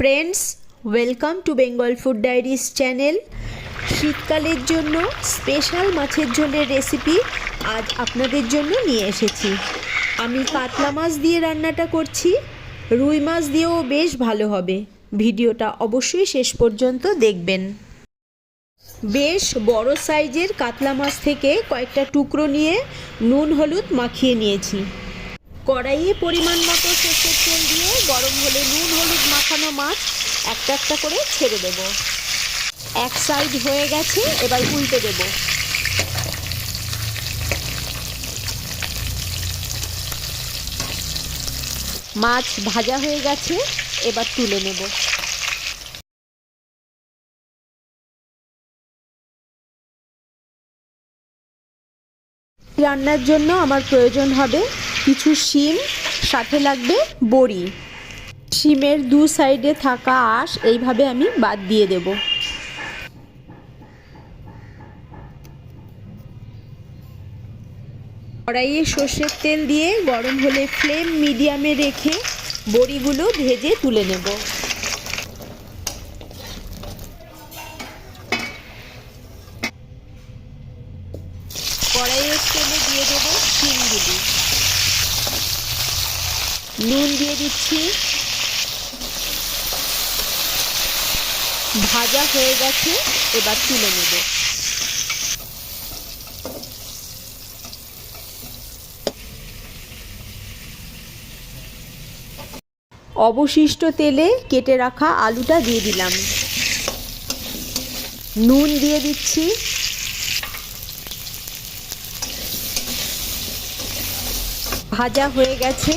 Friends welcome to Bengal food diaries channel শীতকালের জন্য special মাছের ঝোলের রেসিপি আজ আপনাদের জন্য নিয়ে এসেছি। আমি কাতলা মাছ দিয়ে রান্নাটা করছি, রুই মাছ দিয়েও বেশ ভালো হবে। ভিডিওটা অবশ্যই শেষ পর্যন্ত দেখবেন। বেশ বড় সাইজের কাতলা মাছ থেকে কয়েকটা টুকরো নিয়ে নুন, হলুদ মাখিয়ে নিয়েছি। কড়াইয়ে পরিমাণ মতো সর্ষের তেল দিয়ে গরম হলে নুন, হলুদ মাখানো মাছ একটা একটা করে ছেড়ে দেব। এক সাইড হয়ে গেছে, এবার উল্টে দেব। মাছ ভাজা হয়ে গেছে, এবার তুলে নেব। রান্নার জন্য আমার প্রয়োজন হবে কিছু শিম, সাথে লাগবে বড়ি। শিমের দু সাইডে থাকা আঁশ এইভাবে আমি বাদ দিয়ে দেব। কড়াইয়ে সর্ষের তেল দিয়ে গরম হলে ফ্লেম মিডিয়ামে রেখে বড়িগুলো ভেজে তুলে নেব। কড়াইয়ের তেলে দিয়ে দেব শিমগুলি। নুন দিয়ে দিচ্ছি। ভাজা হয়ে গেছে, এবার তুলে নেব। অবশিষ্ট তেলে কেটে রাখা আলুটা দিয়ে দিলাম। নুন দিয়ে দিচ্ছি। ভাজা হয়ে গেছে।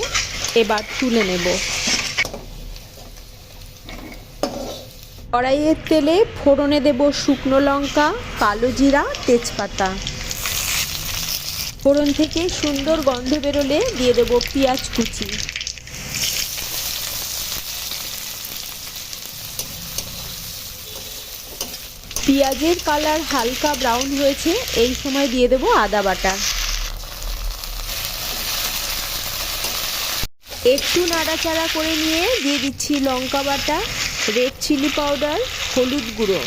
এবার তুলে নেব। কড়াইয়ের তেলে ফোড়নে দেব শুকনো লঙ্কা, কালো জিরা, তেজপাতা। ফোড়ন থেকে সুন্দর গন্ধ বেরোলে দিয়ে দেব পেঁয়াজ কুচি। পেঁয়াজের কালার হালকা ব্রাউন হয়েছে, এই সময় দিয়ে দেব আদা বাটা। একটু নাড়াচাড়া করে নিয়ে দিয়ে দিচ্ছি লঙ্কা বাটা রেড চিলি পাউডার হলুদ গুঁড়ো।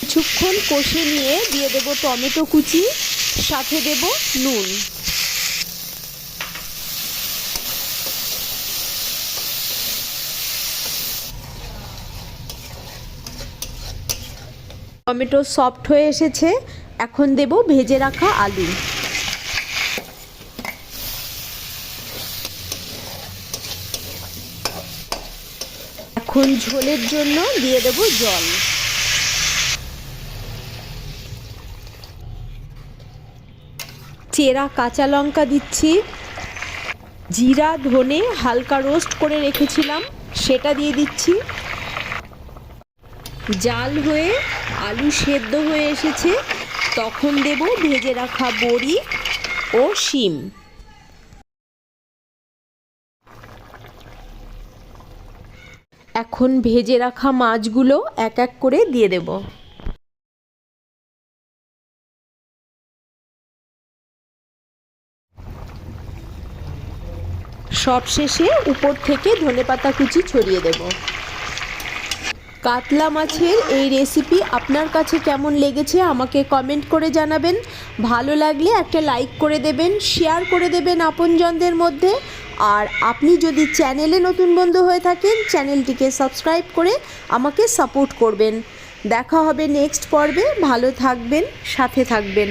কিছুক্ষণ কষে নিয়ে দিয়ে দেব টমেটো কুচি, সাথে দেব নুন। টমেটো সফট হয়ে এসেছে, এখন দেব ভেজে রাখা আলু। এখন ঝোলের জন্য দিয়ে দেব জল। চেরা কাঁচা লঙ্কা দিচ্ছি। জিরা, ধনে হালকা রোস্ট করে রেখেছিলাম, সেটা দিয়ে দিচ্ছি। জাল হয়ে আলু সেদ্ধ হয়ে এসেছে, তখন দেব ভেজে রাখা বড়ি ও শিম। এখন ভেজে রাখা মাছগুলো এক এক করে দিয়ে দেব। সবশেষে উপর থেকে ধনেপাতা কুচি ছড়িয়ে দেবো। কাতলা মাছের এই রেসিপি আপনার কাছে কেমন লেগেছে আমাকে কমেন্ট করে জানাবেন। ভালো লাগলে একটা লাইক করে দেবেন শেয়ার করে দেবেন আপনজনদের মধ্যে। আর আপনি যদি চ্যানেলে নতুন বন্ধু হয়ে থাকেন চ্যানেলটিকে সাবস্ক্রাইব করে আমাকে সাপোর্ট করবেন। দেখা হবে নেক্সট পর্বে। ভালো থাকবেন, সাথে থাকবেন।